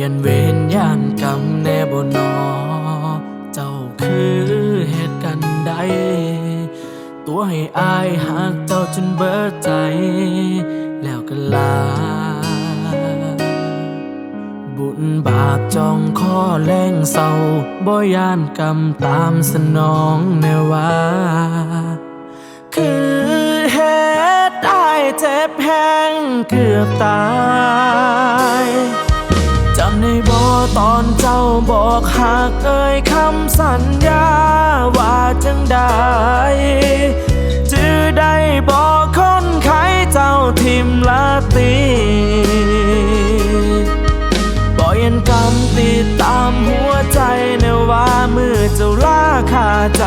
ยันเวนย่านกำแน่บ่นอ เจ้าคือเหตุกันใด ตัวให้อายหักเจ้าจนเบิดใจ แล้วก็ลา บุญบาปจองข้อแรงเศร้าบ่ยานกำตามสนองแนว่า คือเหตุได้เจ็บแห้งเกือบตาย บ่ตอนเจ้าบอกหากเอ่ยคำสัญญาว่าจังได้จือได้บอกคนไข้เจ้าทิมละตีบ่ยันกำติดตามหัวใจแนวว่ามือเจ้าลาขาใจ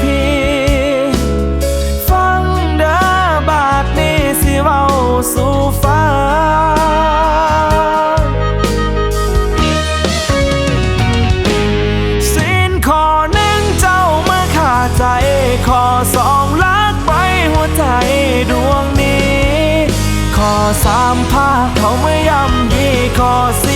พี่ฟังเด้อบาดนี้สิเว้าสู่ฟัง ขอสองลักไปหัวใจดวงนี้ ขอสามพาเขาไม่ย่ำยีขอสี่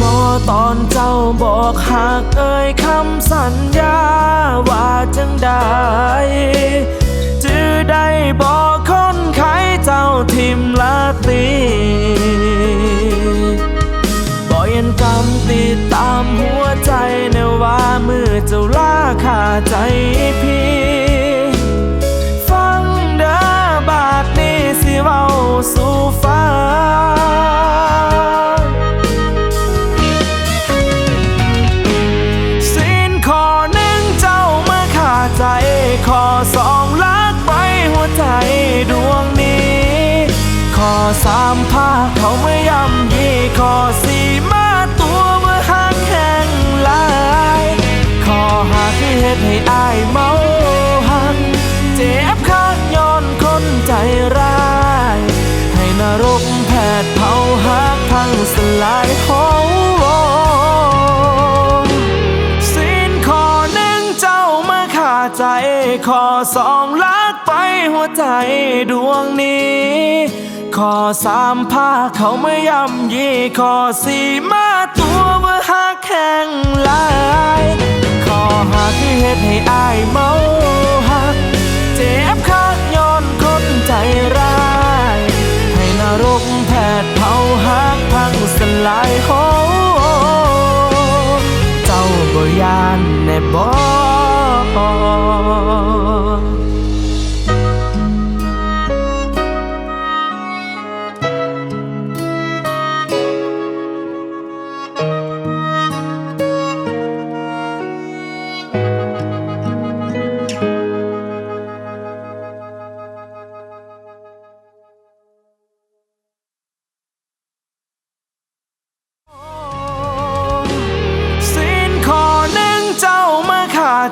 บ่ตอนเจ้าบอกหากเอ่ยคำสัญญาว่าจังได้จือได้บอ สองลักไปหัวใจดวงนี้ข้อสามพาเขาไม่ย่ำยีข้อสี่มาตัวเมื่อหางแข่งลายข้อหาคือเหตุให้อายเมาหักเจ็บคักย้อนคนใจร้าย ให้นรกแผดเผาหักพังสลายหสิ้ ข้อสองลักไปหัวใจดวงนี้ข้อสามพาเขาไม่ย่ำยีข้อสี่มาตัวเมื่อหากแข่งลายข้อหาคือเหตุให้อายเมาหัก เจ็บคักย้อนคนใจร้าย ให้นรกแผดเผาหักพังสลายโหเจ้าบ่ยานแน่บ่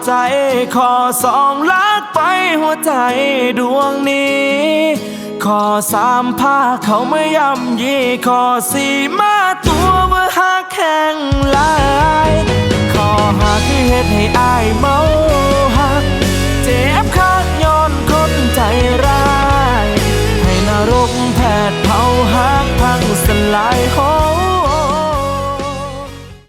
ใจขอสองลักไปหัวใจดวงนี้ ขอสามพาเขาไม่ย่ำยีขอสี่มาตัวเมื่อหากแข่งลายขอหาคือเหตุให้อายเมาหักเจ็บคักย้อนคนใจร้าย ให้นรกแผดเผาหักพังสลายโห